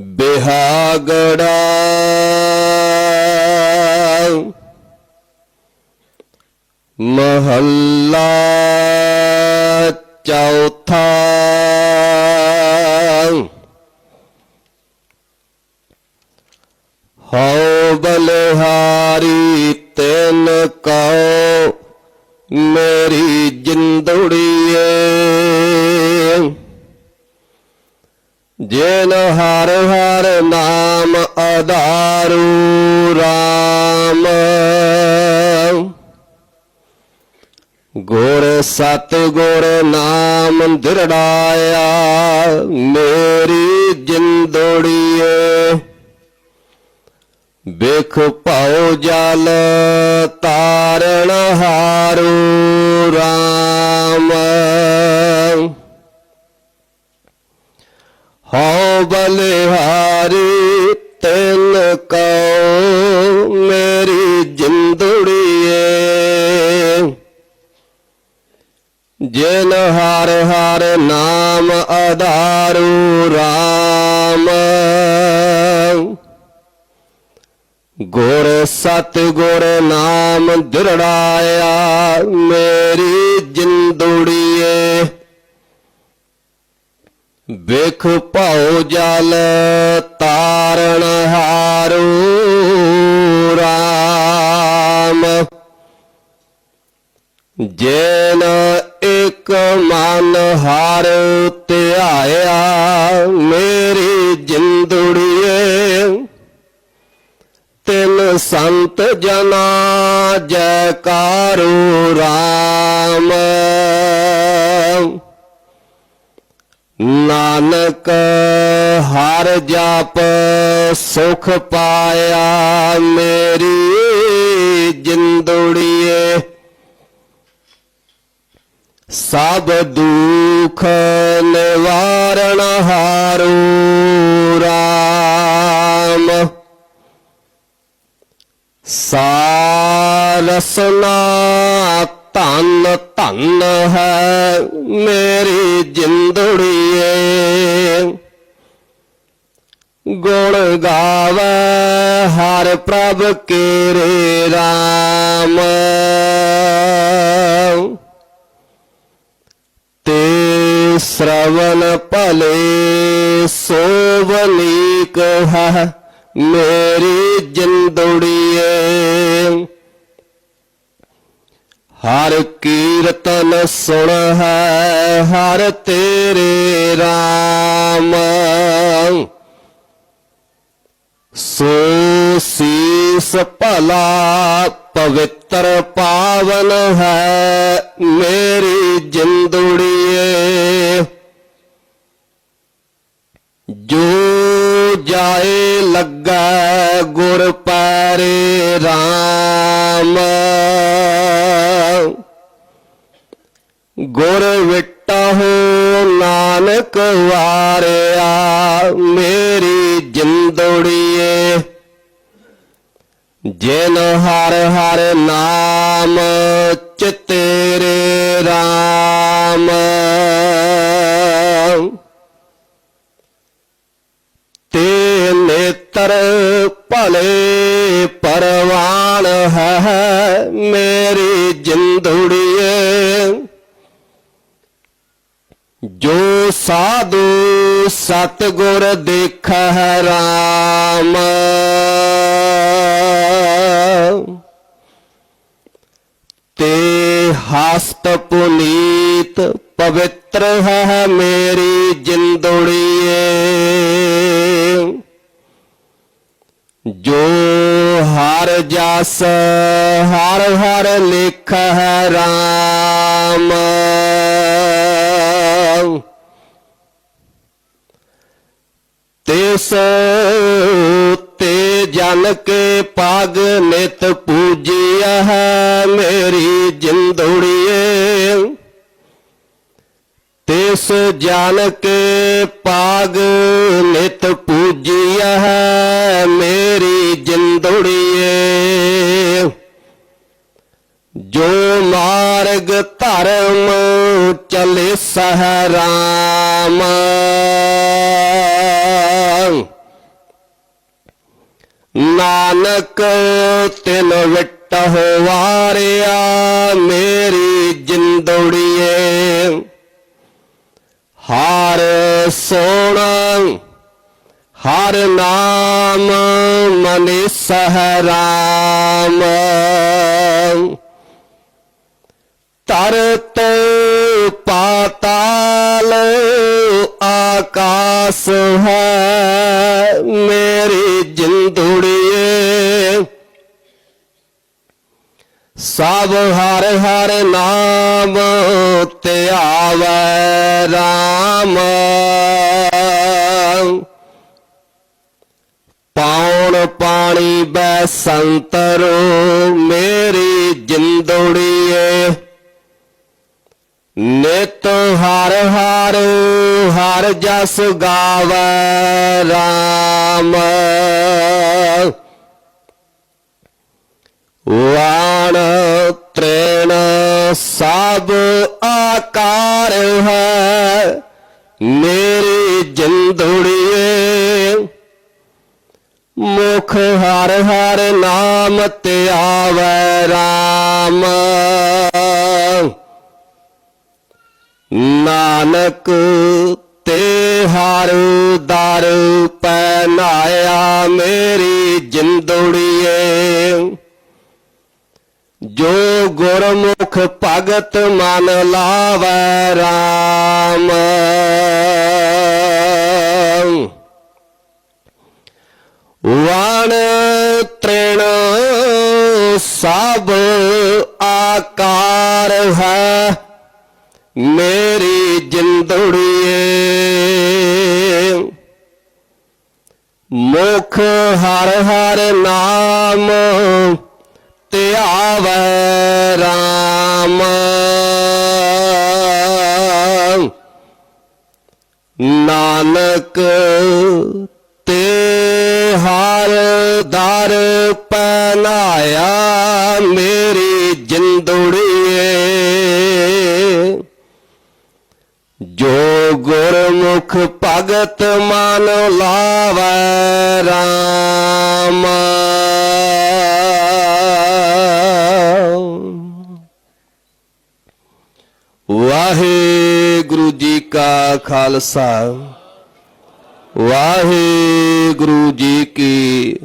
ਬਿਹਾਗੜਾ ਮਹੱਲਾ ਚੌਥਾ। ਹਉ ਬਲਹਾਰੀ ਤਿਨ ਕਉ ਮੇਰੀ ਜਿੰਦੜੀਏ। ਜਿਨ ਹਰ ਹਰ ਨਾਮ ਆਧਾਰੂ RAM ਗੁਰ ਸਤ ਗੁਰ ਨਾਮ ਦਿਰੜਾਇਆ, ਮੇਰੀ ਜਿੰਦੋੜੀਏ। ਬਿਖ ਭਉ ਜਲ ਤਾਰਣ ਹਾਰੂ RAM ਹਉ ਬਲਿਹਾਰੀ, ਤਿਨ ਕਉ ਮੇਰੀ ਜਿੰਦੜੀਏ। ਜਿਨ ਹਰ ਹਰ ਨਾਮ ਆਧਾਰੂ RAM ਗੁਰ ਸਤ ਗੁਰ ਨਾਮ ਦਿਰੜਾਇਆ ਮੇਰੀ ਜਿੰਦੜੀਏ। ਵੇਖ ਭਉ ਜਲ ਤਾਰਣ ਹਾਰੂ RAM ਜੇਨ ਇਕ ਮਨ ਹਰ ਧਿਆਇਆ, ਮੇਰੀ ਜਿੰਦੜੀਏ। ਤਿਨ ਸੰਤ ਜਨਾ ਜੈਕਾਰੂ ਰਾਮ ਨਾਨਕ ਹਰ ਜਪ ਸੁਖ ਪਾਇਆ ਮੇਰੀ ਜਿੰਦੜੀਏ। ਸਭ ਦੁਖ ਨਿਵਾਰਣ ਹਾਰੂ RAM ਸਾਰਸਨਾ ਧਨ ਧਨ ਹੈ ਮੇਰੀ ਜਿੰਦੜੀਏ। ਗੁਣ ਗਾਵੇ, ਹਰ ਪ੍ਰਭ ਕੇਰੇ RAM ਤੇ ਸ਼ਰਵਨ ਭਲੇ ਸੋਵਨੀਕ ਹੈ, ਮੇਰੀ ਜਿੰਦੜੀਏ। ਹਰ ਕੀਰਤਨ ਸੁਣ ਹੈ, ਹਰ ਤੇਰੇ RAM ਸੋ ਸੀਸ ਭਲਾ ਪਵਿੱਤਰ ਪਾਵਨ ਹੈ ਮੇਰੀ ਜਿੰਦੜੀਏ। ਜੋ ਜਾਏ ਲੱਗਾ ਗੁਰ ਪਾਰੇ RAM ਗੁਰ ਵਿਟਹੁ ਨਾਨਕ ਵਾਰਿਆ, ਮੇਰੀ ਜਿੰਦੜੀਏ। ਜਿਨ ਹਰ ਹਰ ਨਾਮ ਚਿਤੇਰੇ RAM ਤੇ ਨੇਤਰ ਭਲੇ ਪਰਵਾਨ ਹੈ, ਮੇਰੀ ਜਿੰਦੜੀਏ ਜੋ ਸਾਧੂ ਸਤਗੁਰ ਦੇਖੈ ਰਾਮ। ਤੇ ਹਸਤ ਪੁਨੀਤ ਪਵਿੱਤਰ ਹੈ ਮੇਰੀ ਜਿੰਦੜੀਏ। ਜੋ ਹਰ ਜਸ ਹਰ ਹਰ ਲਿਖ ਹੈ RAM ਤਿਸ ਤੇ ਜਨ ਕੇ ਪਗ ਨਿਤ ਪੂਜਿਆ ਹੈ ਮੇਰੀ ਜਿੰਦੜੀਏ। ਤਿਸ ਜਨ ਕੇ ਪਾਗ ਨਿਤ ਪੂਜਿਆ ਹੈ ਮੇਰੀ ਜਿੰਦੜੀਏ। ਜੋ ਮਾਰਗ ਧਰਮ ਚਲੇ ਸਹਰਾਮ ਨਾਨਕ ਤਿਨ ਵਿਟਹ ਵਾਰਿਆ ਮੇਰੀ ਜਿੰਦੜੀਏ। ਹਰ ਸੋਣਾ ਹਰ ਨਾਮ ਮਨਿ ਸਹਰਾਮ। ਸਭ ਹਰ ਹਰ ਨਾਮ ਧਿਆਵੈ ਰਾਮ। ਪਾਉਣ ਪਾਣੀ ਬੈ ਸੰਤਰੋ, ਮੇਰੀ ਜਿੰਦੜੀਏ। ਨਿਤ ਹਰ ਹਰ ਹਰ ਜਸ ਗਾਵੈ ਰਾਮ। ਵਾਣ ਤ੍ਰੇਣ ਸਭ ਆਕਾਰ ਹੈ। ਮੇਰੀ ਜਿੰਦੜੀਏ, ਮੁਖ ਹਰ ਹਰ ਨਾਮ ਤੇ ਧਿਆਵੈ ਰਾਮ। ਨਾਨਕ ਤੇ ਹਰ ਦਰ ਪਹਿਨਾਇਆ ਮੇਰੀ ਜਿੰਦੜੀਏ। ਗੁਰਮੁਖ ਭਗਤ ਮਨ ਲਾਵੈ ਰਾਮ। ਵਣ ਤ੍ਰਿਣ ਸਭ ਆਕਾਰ ਹੈ, ਮੇਰੀ ਜਿੰਦੜੀਏ। ਮੁਖ ਹਰ ਹਰ ਨਾਮ ਧਿਆਵੈ। ਭਗਤ ਮਨ ਲਾਵੈ ਰਾਮ। ਵਾਹਿਗੁਰੂ ਜੀ ਕਾ ਖਾਲਸਾ। ਵਾਹਿਗੁਰੂ ਜੀ ਕੀ